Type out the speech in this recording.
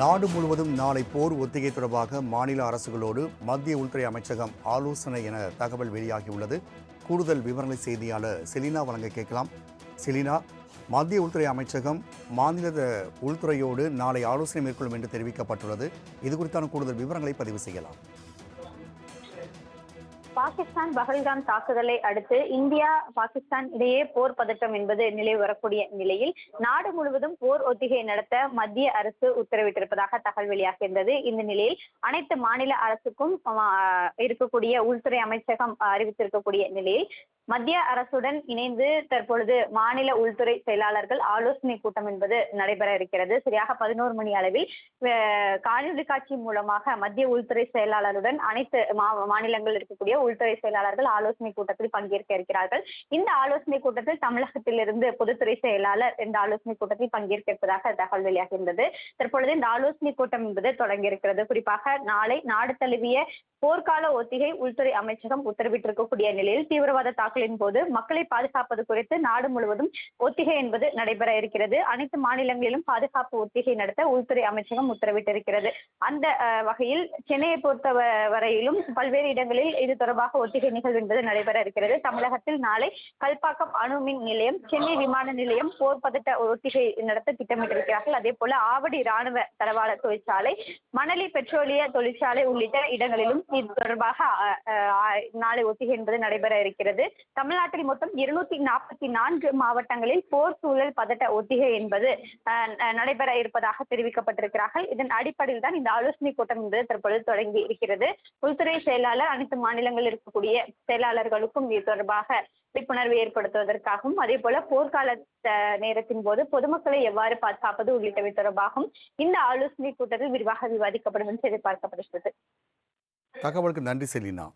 நாடு முழுவதும் நாளை போர் ஒத்திகை தொடர்பாக மாநில அரசுகளோடு மத்திய உள்துறை அமைச்சகம் ஆலோசனை என தகவல் வெளியாகியுள்ளது. கூடுதல் விவரங்களை செய்தியாளர் செலினா வழங்க கேட்கலாம். செலினா மத்திய உள்துறை அமைச்சகம் மாநில உள்துறையோடு நாளை ஆலோசனை மேற்கொள்ளும் என்று தெரிவிக்கப்பட்டுள்ளது. இது குறித்தான கூடுதல் விவரங்களை பதிவு செய்யலாம். பாகிஸ்தான் பஹல்காம் தாக்குதலை அடுத்து இந்தியா பாகிஸ்தான் இடையே போர் பதட்டம் என்பது நிலை வரக்கூடிய நிலையில் நாடு முழுவதும் போர் ஒத்திகை நடத்த மத்திய அரசு உத்தரவிட்டிருப்பதாக தகவல் வெளியாகின்றது இந்த நிலையில் அனைத்து மாநில அரசுக்கும் இருக்கக்கூடிய உள்துறை அமைச்சகம் அறிவித்திருக்கக்கூடிய நிலையில் மத்திய அரசுடன் இணைந்து தற்பொழுது மாநில உள்துறை செயலாளர்கள் ஆலோசனை கூட்டம் என்பது நடைபெற இருக்கிறது. சரியாக பதினோரு மணி அளவில் காணொலி காட்சி மூலமாக மத்திய உள்துறை செயலாளருடன் அனைத்து மா- மாநிலங்கள் இருக்கக்கூடிய உள்துறை செயலாளர்கள் ஆலோசனை கூட்டத்தில் பங்கேற்க இருக்கிறார்கள். இந்த ஆலோசனை கூட்டத்தில் தமிழகத்திலிருந்து பொதுத்துறை செயலாளர் இந்த ஆலோசனை கூட்டத்தில் பங்கேற்க இருப்பதாக தகவல் வெளியாகின்றது. தற்பொழுது இந்த ஆலோசனை கூட்டம் என்பது தொடங்கி இருக்கிறது. குறிப்பாக நாளை நாடு தழுவிய போர்க்கால ஒத்திகை உள்துறை அமைச்சகம் உத்தரவிட்டிருக்கக்கூடிய நிலையில் தீவிரவாத தாக்கலின் போது மக்களை பாதுகாப்பது குறித்து நாடு முழுவதும் ஒத்திகை என்பது நடைபெற இருக்கிறது. அனைத்து மாநிலங்களிலும் பாதுகாப்பு ஒத்திகை நடத்த உள்துறை அமைச்சகம் உத்தரவிட்டிருக்கிறது. அந்த வகையில் சென்னையை பொறுத்த வரையிலும் பல்வேறு இடங்களில் இது தொடர்பாக ஒத்திகை நிகழ்வு என்பது நடைபெற இருக்கிறது. தமிழகத்தில் நாளை கல்பாக்கம் அணு மின் நிலையம் சென்னை விமான நிலையம் போர் பதட்ட ஒத்திகை நடத்த திட்டமிட்டிருக்கிறார்கள். அதே போல ஆவடி ராணுவ தளவாட தொழிற்சாலை மணலி பெட்ரோலிய தொழிற்சாலை உள்ளிட்ட இடங்களிலும் இது தொடர்பாக நாளை ஒத்திகை என்பது நடைபெற இருக்கிறது. தமிழ்நாட்டில் மொத்தம் இருநூத்தி நாற்பத்தி நான்கு மாவட்டங்களில் போர் சூழல் பதட்ட ஒத்திகை என்பது நடைபெற இருப்பதாக தெரிவிக்கப்பட்டிருக்கிறார்கள். இதன் அடிப்படையில் தான் இந்த ஆலோசனை கூட்டம் என்பது தற்பொழுது தொடங்கி இருக்கிறது. உள்துறை செயலாளர் அனைத்து மாநிலங்களில் இருக்கக்கூடிய செயலாளர்களுக்கும் இது தொடர்பாக விழிப்புணர்வு ஏற்படுத்துவதற்காகவும் அதே போல போர்க்கால நேரத்தின் போது பொதுமக்களை எவ்வாறு பாதுகாப்பது உள்ளிட்டவை தொடர்பாகவும் இந்த ஆலோசனை கூட்டத்தில் விரிவாக விவாதிக்கப்படும் என்று எதிர்பார்க்கப்படுகிறது. தகவலுக்கு நன்றி செலினா.